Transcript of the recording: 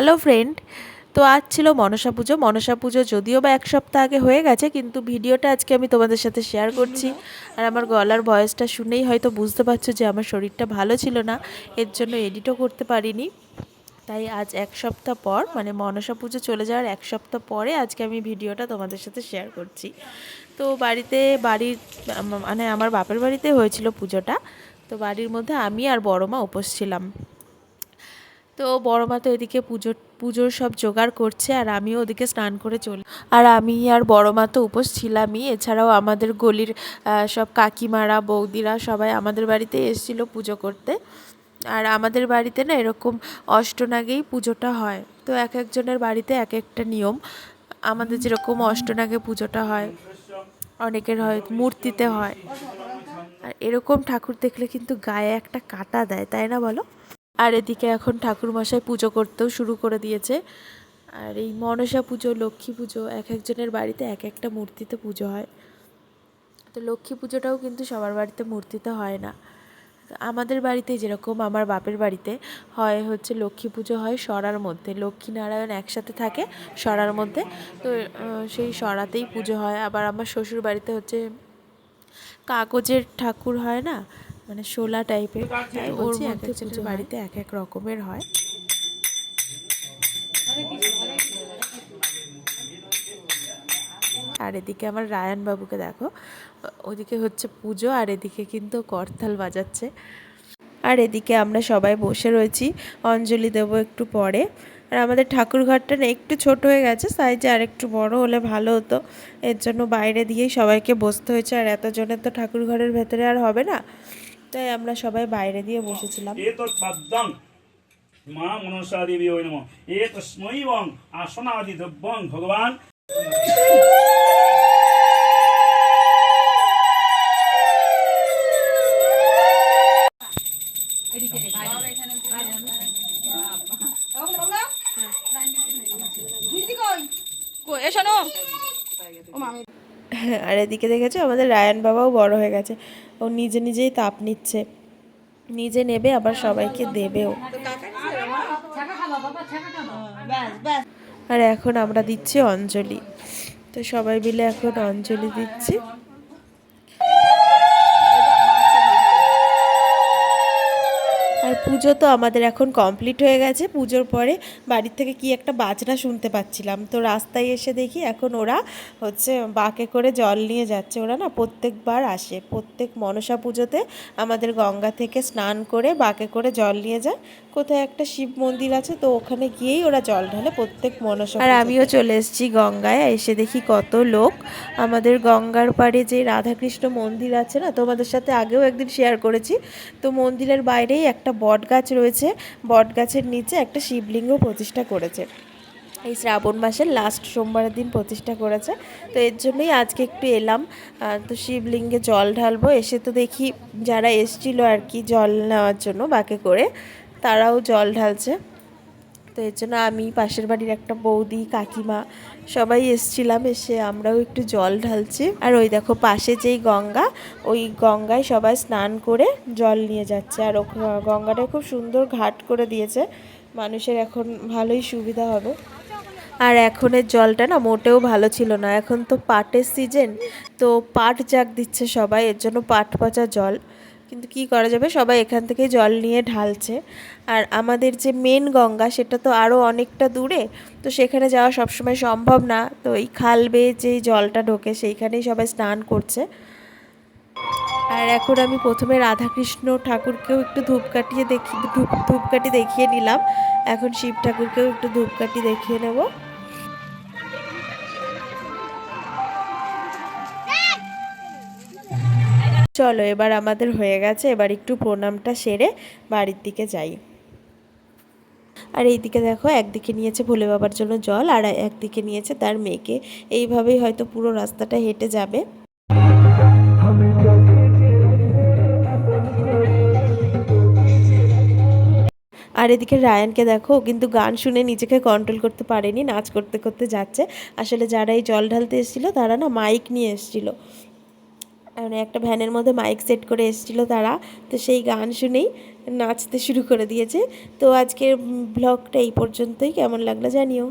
Hello friend তো আজ ছিল মনসা পুজো। মনসা পুজো যদিও বা এক সপ্তাহ আগে হয়ে গেছে, কিন্তু ভিডিওটা আজকে আমি তোমাদের সাথে শেয়ার করছি। আর আমার গলার ভয়েসটা শুনেই হয়তো বুঝতে পারছ যে আমার শরীরটা ভালো ছিল না, এর জন্য এডিটও করতে পারিনি। তাই আজ এক সপ্তাহ পর মানে মনসা পুজো চলে যাওয়ার এক সপ্তাহ পরে আজকে আমি ভিডিওটা তোমাদের সাথে শেয়ার করছি। তো বাড়িতে, বাড়ির মানে আমার বাপের বাড়িতে হয়েছিল পুজোটা। তো বাড়ির মধ্যে আমি আর বড় মা উপোস ছিলাম। তো বড় মা তো এদিকে পুজোর পুজোর সব জোগাড় করছে আর আমিও ওদিকে স্নান করে চলি। আর আমি আর বড় মা তো উপোস ছিলামই, এছাড়াও আমাদের গলির সব কাকিমারা, বৌদিরা সবাই আমাদের বাড়িতে এসেছিল পুজো করতে। আর আমাদের বাড়িতে না এরকম অষ্টনাগেই পুজোটা হয়। তো এক একজনের বাড়িতে এক একটা নিয়ম। আমাদের যেরকম অষ্টনাগে পুজোটা হয়, অনেকের হয় মূর্তিতে হয়। আর এরকম ঠাকুর দেখলে কিন্তু গায়ে একটা কাটা দেয়, তাই না বলো? আর এদিকে এখন ঠাকুর মশাই পুজো করতেও শুরু করে দিয়েছে। আর এই মনসা পুজো, লক্ষ্মী পুজো, এক একজনের বাড়িতে এক একটা মূর্তিতে পুজো হয়। তো লক্ষ্মী পুজোটাও কিন্তু সবার বাড়িতে মূর্তিতে হয় না। আমাদের বাড়িতে যেরকম আমার বাপের বাড়িতে হয়, হচ্ছে লক্ষ্মী পুজো হয় সরার মধ্যে। লক্ষ্মী নারায়ণ একসাথে থাকে সরার মধ্যে। তো সেই সরাতেই পুজো হয়। আবার আমার শ্বশুর বাড়িতে হচ্ছে কাগজের ঠাকুর হয় না? মানে শোলা টাইপের। ওর মধ্যে একজনের বাড়িতে এক এক রকমের হয়। আর এদিকে আমার রায়ান বাবুকে দেখো। ওদিকে হচ্ছে পুজো আর এদিকে কিন্তু করতাল বাজাচ্ছে। আর এদিকে আমরা সবাই বসে রয়েছি। অঞ্জলি দেবো একটু পরে। আর আমাদের ঠাকুর ঘরটা না একটু ছোট হয়ে গেছে সাইজে আর একটু বড় হলে ভালো হতো। এর জন্য বাইরে দিয়েই সবাইকে বসতে হয়েছে। আর এতজনের তো ঠাকুর ঘরের ভেতরে আর হবে না। তাই আমরা সবাই বাইরে দিয়ে বসেছিলাম। মা মনসা দেবী ওই নম। এ তস্মৈ বং আসনাদি দ্রব্যং ভগবান এ শোনো। আর এদিকে দেখেছ, আমাদের রায়ান বাবাও বড় হয়ে গেছে। ও নিজে নিজেই তাপ নিচ্ছে। নিজে নেবে, আবার সবাইকে দেবেও। আর এখন আমরা দিচ্ছি অঞ্জলি। তো সবাই মিলে এখন অঞ্জলি দিচ্ছি। আর পুজো তো আমাদের এখন কমপ্লিট হয়ে গেছে। পুজোর পরে বাড়ির থেকে কি একটা বাজনা শুনতে পাচ্ছিলাম। তো রাস্তায় এসে দেখি এখন ওরা হচ্ছে বাঁকে করে জল নিয়ে যাচ্ছে। ওরা না প্রত্যেকবার আসে। প্রত্যেক মনসা পুজোতে আমাদের গঙ্গা থেকে স্নান করে বাঁকে করে জল নিয়ে যায়। কোথায় একটা শিব মন্দির আছে তো ওখানে গিয়েই ওরা জল ঢালে প্রত্যেক মনসা আর আমিও চলে এসেছি গঙ্গায়। এসে দেখি কত লোক। আমাদের গঙ্গার পাড়ে যে রাধাকৃষ্ণ মন্দির আছে না তোমাদের সাথে আগেও একদিন শেয়ার করেছি। তো মন্দিরের বাইরেই একটা বট গাছ রয়েছে। বট গাছের নিচে একটা শিবলিঙ্গ প্রতিষ্ঠা করেছে। এই শ্রাবণ মাসের লাস্ট সোমবারের দিন প্রতিষ্ঠা করেছে। তো এর জন্যই আজকে একটু এলাম। তো শিবলিঙ্গে জল ঢালবো। এসে তো দেখি যারা এসছিল আর কি জল নেওয়ার জন্য বাকে করে, তারাও জল ঢালছে। তো এর জন্য আমি পাশের বাড়ির একটা বৌদি, কাকিমা সবাই এসছিলাম, এসে আমরাও একটু জল ঢালছি। আর ওই দেখো পাশে যেই গঙ্গা, ওই গঙ্গায় সবাই স্নান করে জল নিয়ে যাচ্ছে। আর গঙ্গাটা খুব সুন্দর ঘাট করে দিয়েছে। মানুষের এখন ভালোই সুবিধা হবে। আর এখনের জলটা না মোটেও ভালো ছিল না। এখন তো পাটের সিজন তো পাট জাগ দিচ্ছে সবাই, এর জন্য পাট পচা জল। কিন্তু কি করা যাবে? সবাই এখান থেকে জল নিয়ে ঢালছে। আর আমাদের যে মেন গঙ্গা সেটা তো আরও অনেকটা দূরে, তো সেখানে যাওয়া সবসময় সম্ভব না। তো এই খাল বেয়ে যেই জলটা ঢোকে সেইখানেই সবাই স্নান করছে। আর এখন আমি প্রথমে রাধাকৃষ্ণ ঠাকুরকেও একটু ধূপকাঠিয়ে দেখি, ধূপ, ধূপকাঠি দেখিয়ে নিলাম। এখন শিব ঠাকুরকেও একটু ধূপকাঠি দেখিয়ে নেব। চলো, এবার আমাদের হয়ে গেছে, এবার একটু প্রণামটা সেরে বাড়ির দিকে যাই। আর এইদিকে দেখো, একদিকে নিয়েছে ভোলে বাবার জন্য জল, আর একদিকে নিয়েছে তার মেয়েকে। এইভাবেই হয়তো পুরো রাস্তাটা হেঁটে যাবে। আর এদিকে রায়ানকে দেখো কিন্তু গান শুনে নিজেকে কন্ট্রোল করতে পারেনি, নাচ করতে করতে যাচ্ছে। আসলে যারা এই জল ঢালতে এসেছিল, তারা না মাইক নিয়ে এসেছিল। মানে একটা ভ্যানের মধ্যে মাইক সেট করে এসেছিল তারা। তো সেই গান শুনেই নাচতে শুরু করে দিয়েছে। তো আজকের ব্লগটা এই পর্যন্তই। কেমন লাগল জানিও।